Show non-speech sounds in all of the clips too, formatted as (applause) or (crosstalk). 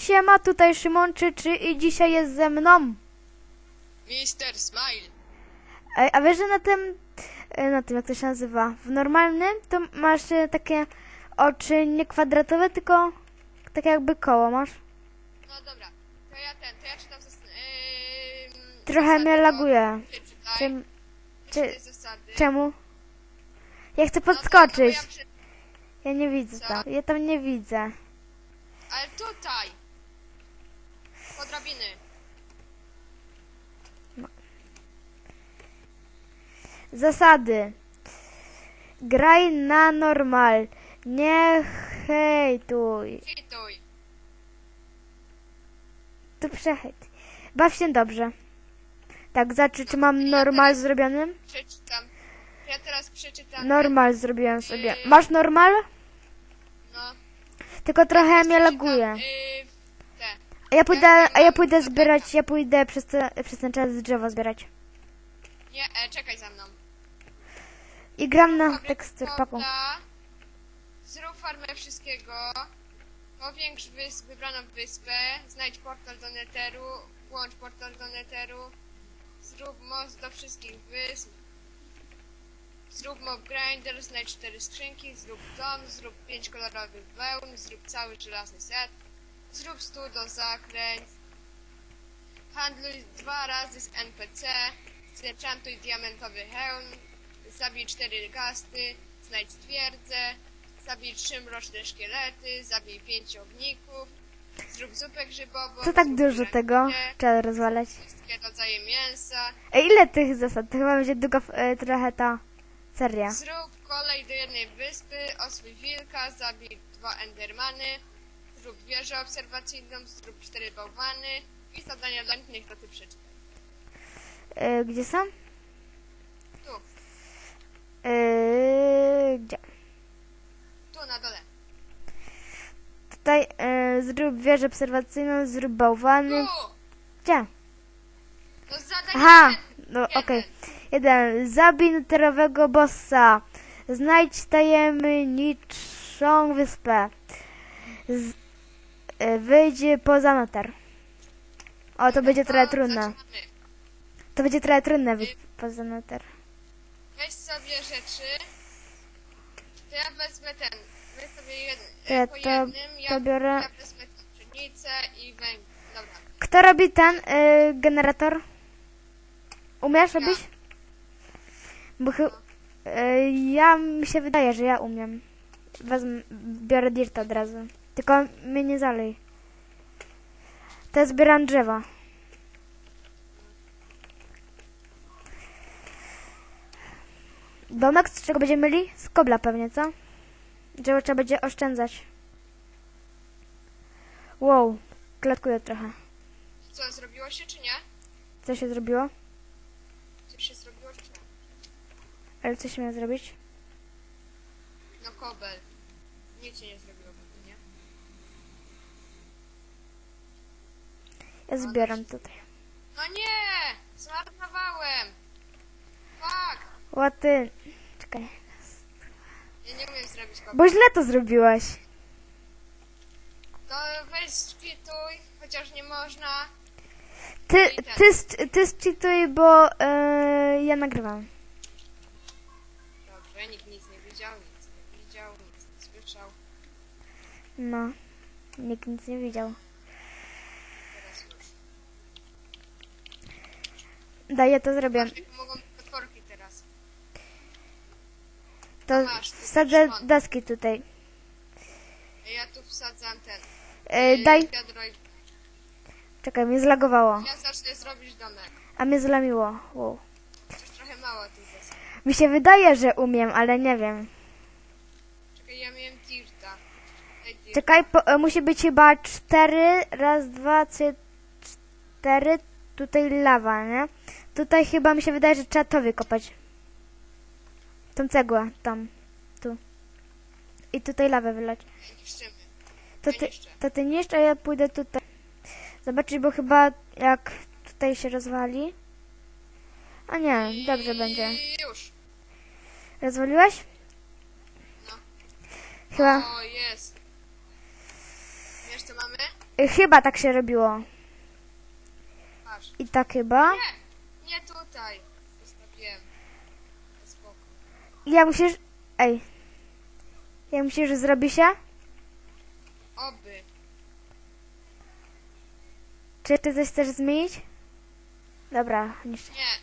Siema, tutaj Szymon Czyczy i dzisiaj jest ze mną. Mister Smile. Ej, a wiesz, że na tym, e, na tym jak to się nazywa, w normalnym to masz e, takie oczy nie kwadratowe, tylko tak jakby koło masz. No dobra, to ja ten, to ja czytam. Yy, Trochę mnie laguje. Czym, czy- czemu? Ja chcę No to- no podskoczyć. ja prze... Ja nie widzę Co? tam, ja tam nie widzę. Ale tutaj. Drabiny. Zasady. Graj na normal. Nie hejtuj. Hituj. To przehejt. Baw się dobrze. Tak, znaczy, czy mam normal zrobiony? Przeczytam. Ja teraz przeczytam. Normal zrobiłem sobie. Masz normal? No. Tylko trochę mnie Przeczytam, laguje. Yy. A ja pójdę, a ja pójdę zbierać, ja pójdę przez, te, przez ten czas drzewa zbierać. Nie, e, czekaj za mną. I gram na teksturpaku. Zrób farmę wszystkiego. Powiększ wys wybraną wyspę. Znajdź portal do Netheru. Włącz portal do Netheru. Zrób most do wszystkich wysp. Zrób mob grinder, znajdź cztery skrzynki, zrób dom, zrób pięć kolorowych wełn, zrób cały żelazny set, zrób stół do zakręt, handluj dwa razy z NPC, zlechantuj diamentowy hełm, zabij cztery gasty, znajdź twierdzę, zabij trzy mroczne szkielety, zabij pięć ogników, zrób zupę grzybową, Co tak dużo tego? Trzeba rozwalać. wszystkie rodzaje mięsa, Ej, ile tych zasad? To chyba będzie długa e, trochę ta seria. Zrób kolej do jednej wyspy, oswój wilka, zabij dwa endermany, zrób wieżę obserwacyjną, zrób cztery bałwany i zadania dla innych to ty przeczytaj. E, gdzie są? Tu, E, gdzie? tu na dole. Tutaj e, zrób wieżę obserwacyjną, zrób bałwany. Tu! Gdzie? No zadaj Aha, jeden. no okej. Jeden. Zabij neterowego bossa. Znajdź tajemniczą wyspę. Z, e, wyjdź poza noter. O, to będzie trochę trudne. To będzie trochę trudne wyjść poza noter. Weź sobie rzeczy. To ja wezmę ten. Weź sobie jeden. To ja po to- jednym. Ja, to biorę. ja wezmę pszenicę i węgiel. Dobra. Kto robi ten y, generator? Umiesz robić? Bo chy- y, ja mi się wydaje, że ja umiem. Wezmę, biorę dirta od razu. Tylko mnie nie zalej. To zbieram drzewa. Domek z czego będziemy mieli? Z kobla pewnie, co? Drzewo trzeba będzie oszczędzać. Wow, klatkuję trochę. Co, zrobiło się czy nie? Co się zrobiło? Coś się zrobiło czy nie? Ale co się miało zrobić? No kobel. Nic się nie zrobiło pewnie, nie? Ja zbieram tutaj. No nie! Zmarnowałem! Fuck! Łaty. Czekaj. Ja nie umiem zrobić kobla. Bo źle to zrobiłaś. To weź szpituj, chociaż nie można. Ty, ty, ty szczytuj, bo e, ja nagrywam. Dobrze, nikt nic nie widział, nic nie widział, nic nie słyszał. No. Nikt nic nie widział. Teraz już. Daj, ja to zrobię. Mogą potworki teraz. To Masz, ty wsadzę masz. deski tutaj. Ja tu wsadzam ten. E, yy, daj. Wiadro i... Czekaj, mnie zlagowało. Ja zacznę zrobić domek. A mnie zlamiło. Wow. Coś trochę mało tych desek. Mi się wydaje, że umiem, ale nie wiem. Czekaj, ja miałem dirta. Dirt. Czekaj, po, e, musi być chyba cztery. Raz, dwa, trzy, cztery. Tutaj lawa, nie? Tutaj chyba mi się wydaje, że trzeba to wykopać. Tą cegłę, tam, tu. I tutaj lawę wylać. Niszczymy. To ty, to ty niszcz, a ja pójdę tutaj. Zobaczyć, bo chyba jak tutaj się rozwali. A nie, dobrze będzie. Już. Rozwaliłeś? No. Chyba. O, jest. Wiesz co mamy? Y, Chyba tak się robiło. I tak chyba. Nie, nie tutaj. Zostawiłem. Spoko. Ja musisz... Ej. Ja myślisz, że zrobi się? Oby. Czy ty coś chcesz zmienić? Dobra, niszczę. Nie.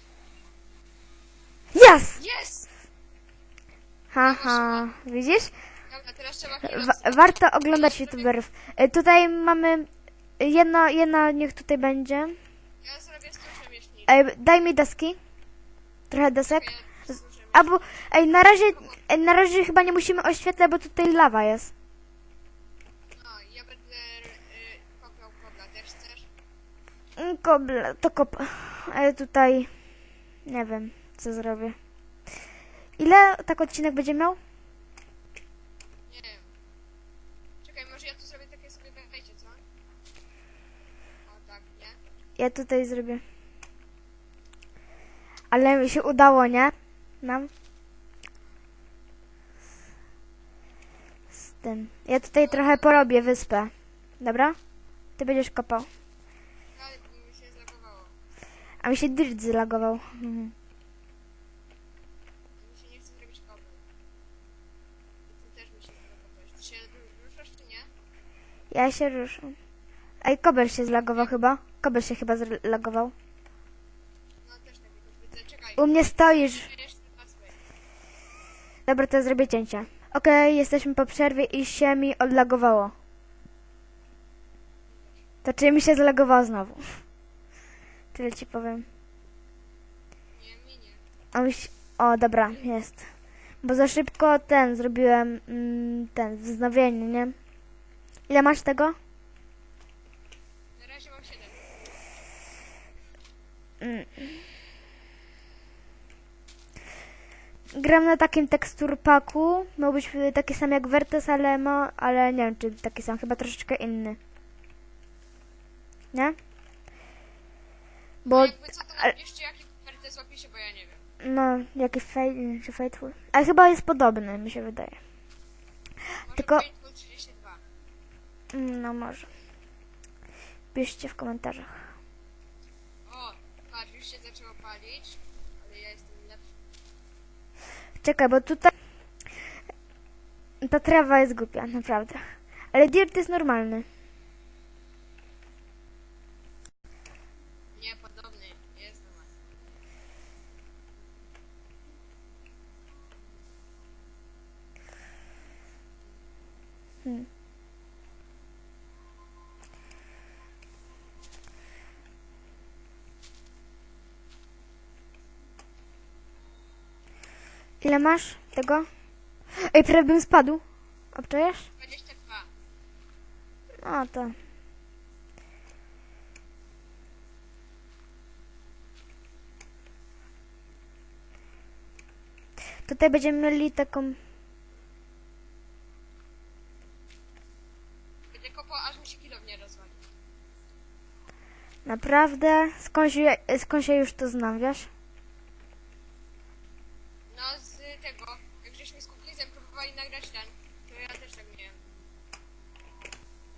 Yes! Jest! Haha, widzisz? Dobra, teraz trzeba Wa- warto oglądać youtuberów. Y, Tutaj mamy... Jedno, jedno niech tutaj będzie. Ja zrobię stuczem jeśli. Ej, daj mi deski. Trochę desek. Albo, ej, na razie, ej, na razie chyba nie musimy oświetlać, bo tutaj lawa jest. No, ja będę y, kopał kobla. Też chcesz? Mm, Kobla, to kop. Ale tutaj, nie wiem, co zrobię. Ile tak odcinek będzie miał? Nie wiem. Czekaj, może ja tu zrobię takie sobie wejście, co? O, tak, nie? Ja tutaj zrobię. Ale mi się udało, nie? Nam. Z tym. Ja tutaj trochę porobię wyspę. Dobra? Ty będziesz kopał. Ale mi się zlagowało. A mi się dirt zlagował. Mhm. Mi się nie chce zrobić kobla. I ty też mi się zlagowałeś. Ty się ru- ruszasz, czy nie? Ja się ruszę. Ej, kobel się zlagował chyba. Kobel się chyba zlagował. No, też tak jakoś widzę. Czekaj. U mnie stoisz. Dobra, to zrobię cięcie. Okej, jesteśmy po przerwie i się mi odlagowało. To czy mi się zlagowało znowu? (laughs) Tyle ci powiem. Nie, mi nie. O, dobra, jest. Bo za szybko ten zrobiłem, mm, ten, wznowienie, nie? Ile masz tego? Na razie mam 7. Mm. Gram na takim teksturpaku. Miał być taki sam jak Vertes, ale ma, ale nie wiem czy taki sam, chyba troszeczkę inny. Nie? Bo, Jakby co to napiszcie, jaki pertes złapie się, bo ja nie wiem. no, jaki fej, czy Fateful. Ale chyba jest podobny, mi się wydaje. Może Tylko- Paintball 32. Mm, No może. Piszcie w komentarzach. O, patrz, już się zaczęło palić, ale ja jestem lepszy. Czekaj, bo tutaj ta trawa jest głupia, naprawdę. Ale dirt jest normalny. Nie, podobny, jest normalny. Hmm. Ile masz tego? Ej, prawie bym spadł. Obczajesz? 22. No to. Tutaj będziemy mieli taką. Będę kopał, aż mi się kilo nie rozwali. Naprawdę? Skąd się, skąd się już to znam, wiesz? No, z tego, jak żeśmy z Kuklizem próbowali nagrać ten, to ja też tak miałem.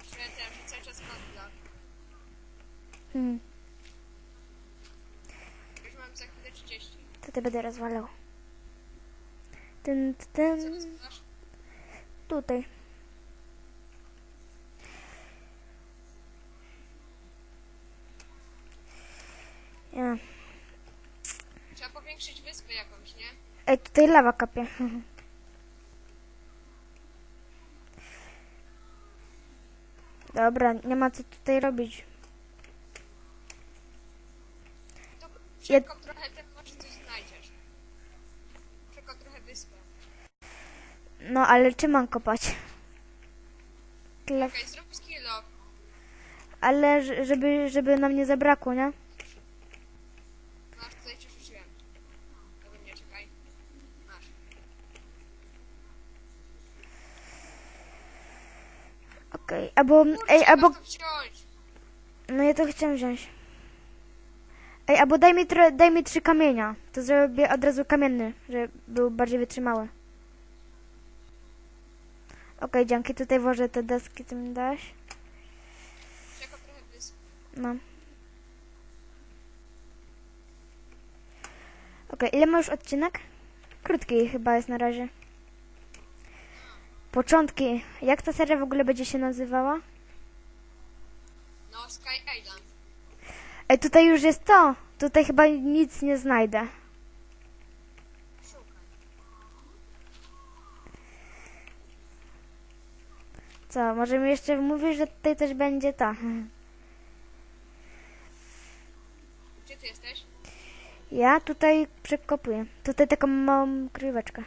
Że ten, że cały czas kotla. Hmm. Już mam za chwilę 30. Tutaj będę rozwalał. Ten, ten, tutaj. Ja. Trzeba powiększyć wyspę jakąś, nie? Ej, tutaj lawa kapie. Dobra, nie ma co tutaj robić. Przekop trochę, ten może coś znajdziesz. Przekop trochę wyspę. No, ale czy mam kopać? Tyle. Okej, zrób. Ale żeby, żeby nam nie zabrakło, nie? Masz, tutaj ci rzuciłem. Dobra, nie, czekaj. Masz. Okej, albo, Kurczę, ej, albo, masz to wziąć. no ja to chciałem wziąć. Ej, albo daj mi, tro, daj mi trzy kamienia, to zrobię od razu kamienny, żeby był bardziej wytrzymały. Okej, dzięki, tutaj włożę te deski, co mi dałeś. No. Okej, ile ma już odcinek? Krótki chyba jest na razie. Początki. Jak ta seria w ogóle będzie się nazywała? No, Sky Island. Ej, tutaj już jest to. Tutaj chyba nic nie znajdę. Co, może mi jeszcze mówisz, że tutaj też będzie to. Gdzie ty jesteś? Ja tutaj przekopuję. Tutaj taką małą kryweczkę.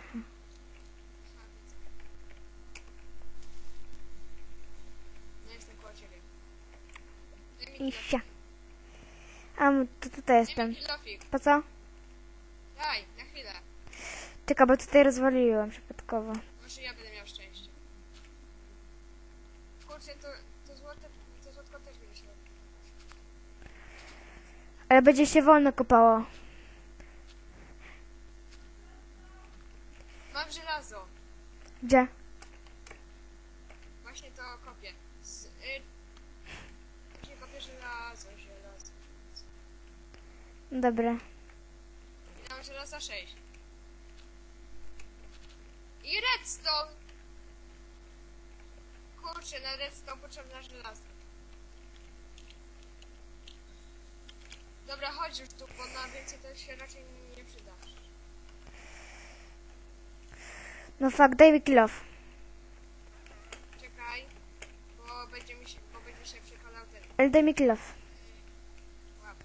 No, jestem koło ciebie. Daj mi. A, to tutaj jestem. kilofik. Po co? Daj, na chwilę. Czekaj, bo tutaj rozwaliłem przypadkowo. Może ja będę miał szczęście. Kurczę, to, to złote, to złotko też będzie się robić. Ale będzie się wolno kopało. Mam żelazo. Gdzie? Właśnie to kopię. Z, y, gdzie kopię żelazo, żelazo. Dobra. I mam żelaza 6. I redstone! Kurczę, na redstone potrzebna żelazo. Dobra, chodź już tu, bo na więcej to się raczej nie przyda. No fuck, daj mi kill off. Czekaj, bo będzie mi się, bo będzie się przekonał ten Ale daj mi kill off. łap.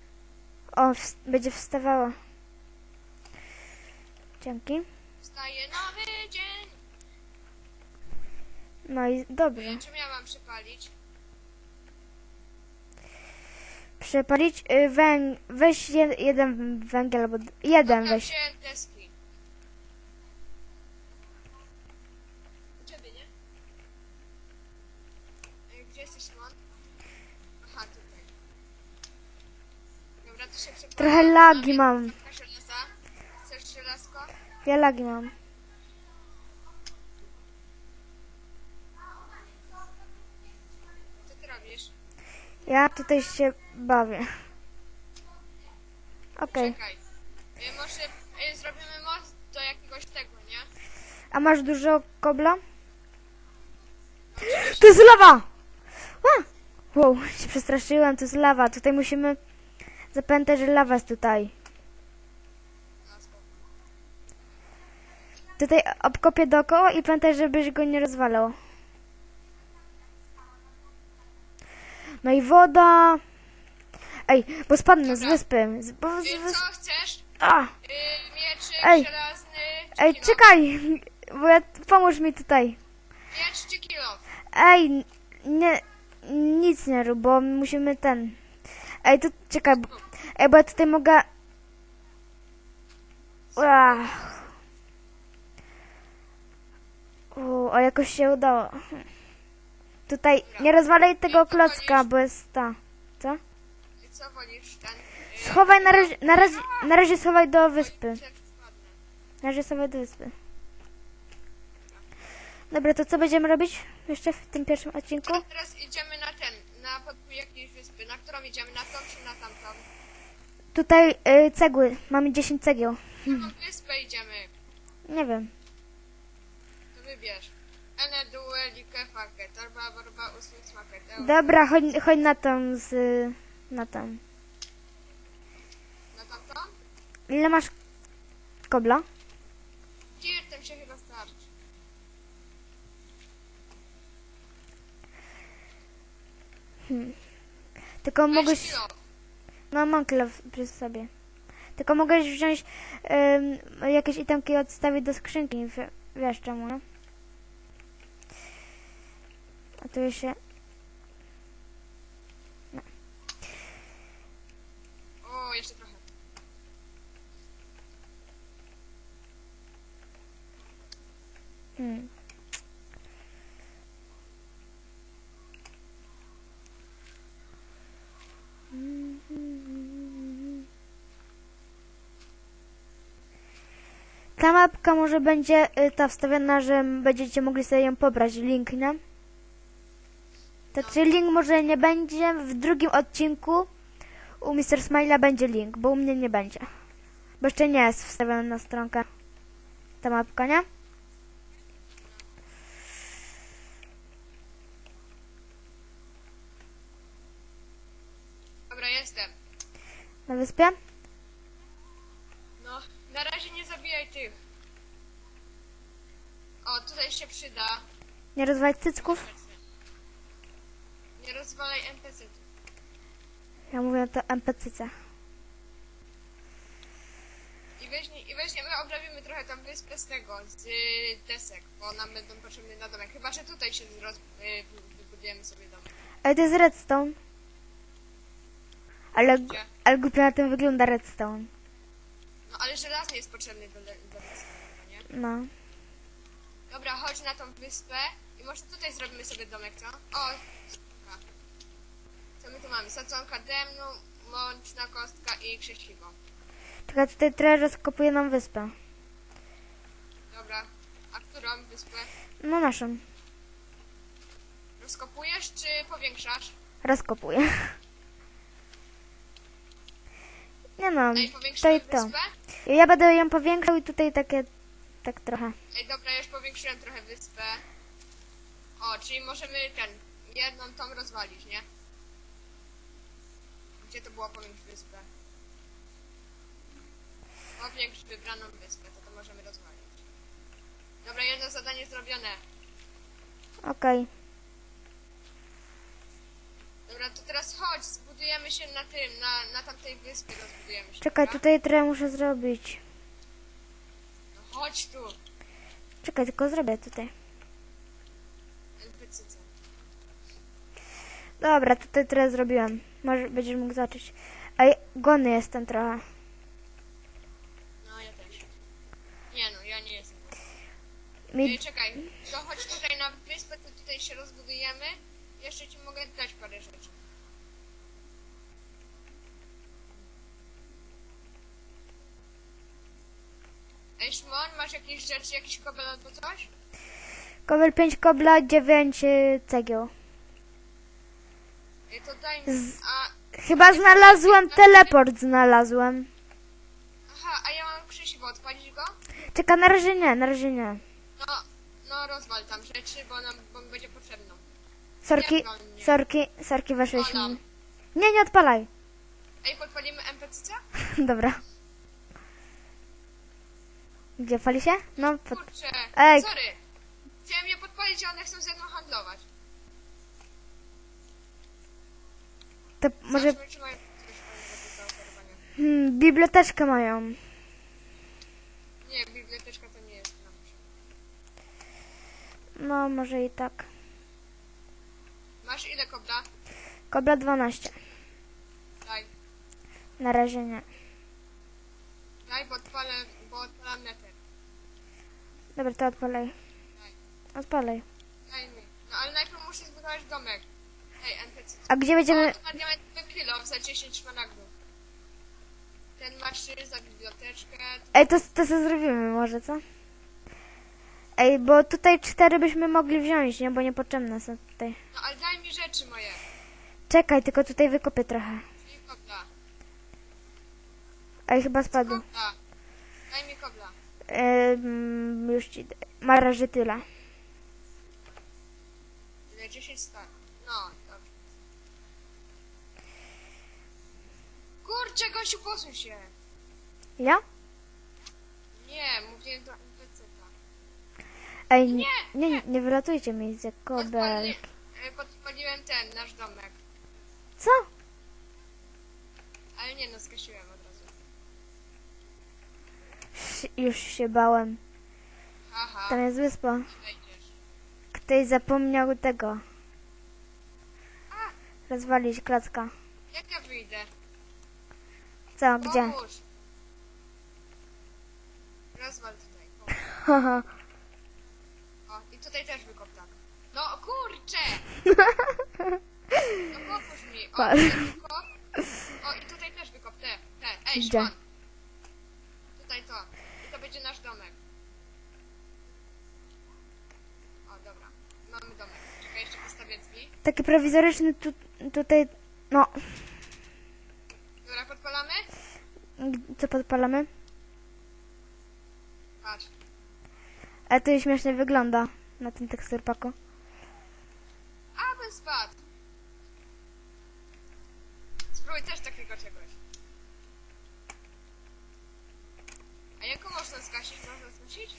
O, ws- będzie wstawała. Dzięki. Wstaje nowy dzień! No i dobrze. Y, Czym ja mam przypalić? Przepalić y, węg... Weź je, jeden węgiel albo... Jeden Dobra, weź. wziąłem deski. U ciebie, nie? Y, Gdzie jesteś, Szymon? Aha, tutaj. Dobra, to się. Trochę lagi mam. Żelaza. Chcesz żelazko? Ja lagi mam. Co ty robisz? Ja tutaj się bawię. Okej. Czekaj. Y, może y, zrobimy most do jakiegoś tego, nie? A masz dużo kobla? To jest lawa! A! Wow, się przestraszyłem, to jest lawa. Tutaj musimy zapamiętać, że lawa jest tutaj. No, spoko. Tutaj obkopię dookoła i pamiętaj, żebyś go nie rozwalał. No i woda. Ej, bo spadnę z wyspy. Z, bo z co chcesz? A! Y, mieczyk Ej. żelazny Ej, kilo? czekaj! Bo ja, pomóż mi tutaj. Miecz czy kilo? Ej, nie, nic nie rób, bo musimy ten. Ej, tu czekaj. bo- Ej, bo ja tutaj mogę. Ach. U, o, jakoś się udało. Tutaj nie rozwalaj tego klocka, bo jest ta. Co? Y, Co wolisz ten? Schowaj na razie, na razie, na razie schowaj do wyspy. Na razie schowaj do wyspy. Dobra, to co będziemy robić jeszcze w tym pierwszym odcinku? A teraz idziemy na ten, na podbój jakiejś wyspy. Na którą idziemy? Na tą czy na tamtą? Tutaj y, cegły. Mamy 10 cegieł. Na wyspę idziemy. Nie wiem. To wybierz. Dobra, chodź, chodź na tą z... na tą. Na tamtą? Ile masz kobla? Dirtem się chyba starczy. Tylko Weź mogłeś... kilo. No mam kilo przy sobie. Tylko mogłeś wziąć ym, jakieś itemki i odstawić do skrzynki. Wiesz czemu, no? A tu jeszcze... O, jeszcze trochę. Hmm. Ta mapka może będzie y, ta wstawiona, że będziecie mogli sobie ją pobrać, link, nie? To czy link może nie będzie w drugim odcinku? U Mr. Smile'a będzie link, bo u mnie nie będzie. Bo jeszcze nie jest wstawiony na stronkę ta mapka, nie? Dobra, jestem. Na wyspie? No, na razie nie zabijaj tych. O, tutaj się przyda. Nie rozwalić cycków? Nie rozwalaj NPC. Ja mówię to NPC. I weźmie, I weźmiemy, obrawimy trochę tam wyspę z tego, z y, desek, bo nam będą potrzebne na domek. Chyba, że tutaj się roz, y, wy- wybudujemy sobie domek. Ale to jest redstone. Ale, Gdzie? ale głupio na tym wygląda redstone. No, ale żelazny jest potrzebny do, le- do wyspy, nie? No. Dobra, chodź na tą wyspę i może tutaj zrobimy sobie domek, co? O, sadzonka. Co my tu mamy? Sadzonka demnu, mączna kostka i krzesiwo. Czekaj, tutaj trochę rozkopuję nam wyspę. Dobra, a którą wyspę? No naszą. Rozkopujesz czy powiększasz? Rozkopuję. (laughs) Nie no, Ej, to powiększyłem i to. wyspę? Ja będę ją powiększał i tutaj takie, tak trochę. Ej, dobra, już powiększyłem trochę wyspę. O, czyli możemy ten, jedną tą rozwalić, nie? Gdzie to było powiększyć wyspę? Powiększ wybraną wyspę, to to możemy rozwalić. Dobra, jedno zadanie zrobione. Okej. Dobra, to teraz chodź, zbudujemy się na tym, na, na tamtej wyspie rozbudujemy się. Czekaj, dobra? tutaj trochę muszę zrobić. No chodź tu, Czekaj, tylko zrobię tutaj. NPC. Dobra, tutaj trochę zrobiłem. Może będziesz mógł zobaczyć. Ej, gony jestem trochę. No, ja też. Nie no, ja nie jestem. Mi... Ej, czekaj, to chodź tutaj na wyspę, to tutaj się rozbudujemy. Jeszcze ci mogę dać parę rzeczy. Ej, Szymon, masz jakieś rzeczy, jakiś kobel albo coś? Kobel 5 kobla, 9 y, cegieł. Ej, to daj mi. A, Chyba znalazłem teleport, znalazłem. aha, a ja mam krzesiwo, odpalić go? Czekaj, na razie nie, na razie nie. No, no rozwal tam rzeczy, bo nam bo mi będzie potrzebną. Sorki, nie? sorki, sorki, weszliśmy. Odpalam. Nie, nie odpalaj. Ej, podpalimy NPC? (laughs) Dobra. Gdzie pali się? No, pod... Kurczę, Ej. sorry. Chciałem je podpalić, a one chcą ze mną handlować. To może hmm, biblioteczkę mają. Nie, biblioteczka to nie jest mnie. No, może i tak. Masz ile kobla? Kobla 12. Daj. Na razie nie. Daj, bo odpalę, bo odpalam neter. Dobra, to odpalaj. Odpalaj. Daj mi. No ale najpierw muszę zbudować domek. A gdzie będziemy... Diamentowy kilo za 10 szmaragdów. Ten ma 3 za biblioteczkę. Ej, to, to co zrobimy może, co? Ej, bo tutaj cztery byśmy mogli wziąć, nie? Bo niepotrzebne są tutaj. No ale daj mi rzeczy moje. Czekaj, tylko tutaj wykopię trochę. Czyli kobla. Ej, chyba spadł. Kobla. Daj mi kobla. Ym, już ci... Ma razie tyle. Ile? 10 stak. No, dobrze. Kurczę, gościu, posuń się. Ja? Nie, mówiłem do NPC. Ej, nie, Nie, nie, nie wylatujcie mi z kobel. Podpali, e, podpaliłem ten, nasz domek. Co? Ale nie, no, skasiłem od razu. Sz- Już się bałem. Haha, Tam jest wyspa. wejdziesz. Ktoś zapomniał tego. Rozwalić klocka. jak ja wyjdę? Co, gdzie? Pomóż. Rozwal tutaj. pomóż. Haha. O, i tutaj też wykop tak. No, kurczę! No pomóż mi. O, tutaj wykop. O, i tutaj też wykop te, te. Ej, Gdzie? Szymon. Tutaj to. I to będzie nasz domek. O, dobra. Mamy domek. Czekaj, jeszcze postawię drzwi. taki prowizoryczny tu, tutaj, no, Dobra, podpalamy? co podpalamy? Patrz. Ale to śmiesznie wygląda na tym teksturpaku. A, bym spadł. Spróbuj też takiego czegoś. A jaką można zgasić? Można zgasić?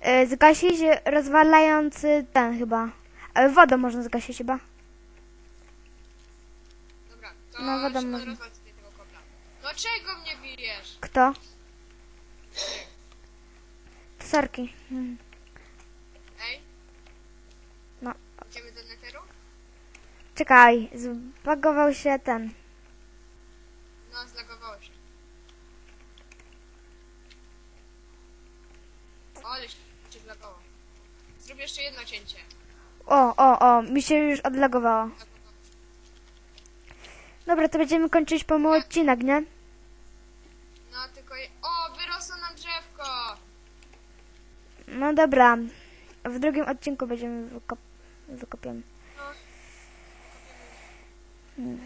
E, Zgasić rozwalając ten chyba. Ale wodą można zgasić chyba. To No, wiadomo. Tego kobla. No czego mnie bijesz? Kto? To Sorki. Hmm. Ej? No. Idziemy do neteru? Czekaj, zbagował się ten. No, zlagowało się. O, ale się zlagowało. Zrób jeszcze jedno cięcie. O, o, o, mi się już odlagowało. Się. Dobra, to będziemy kończyć po mój odcinek, nie? No, tylko... Je... O, wyrosło nam drzewko! No dobra. W drugim odcinku będziemy wykop... wykopiemy. No.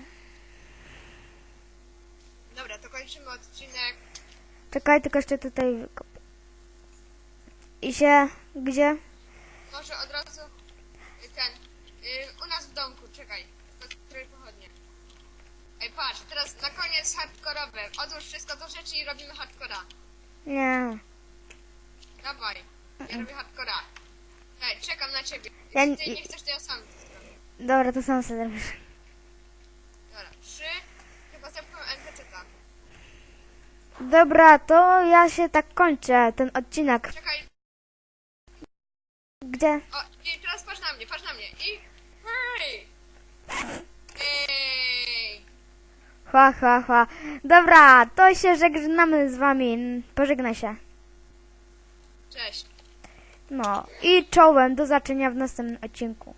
Dobra, to kończymy odcinek. Czekaj, tylko jeszcze tutaj wykopię. I się... Gdzie? Może od razu y, ten. y, u nas w domku, czekaj. Trochę pochodnie. Ej, patrz, teraz na koniec hardkorowe. Odłóż wszystko do rzeczy i robimy hardcora. Nie. Dawaj, ja robię hardcora. Ej, czekam na ciebie. Ja Jeśli ty nie- chcesz, to ja sam to zrobię. Dobra, to sam sobie zrobisz. Dobra, trzy. Chyba zepchnął NPC-ta. Dobra, to ja się tak kończę, ten odcinek. Czekaj. Gdzie? O, i teraz patrz na mnie, patrz na mnie. I... Hej! Ej! Ha, ha, ha. Dobra, to się żegnamy z wami. Pożegnaj się. Cześć. No i czołem, do zobaczenia w następnym odcinku.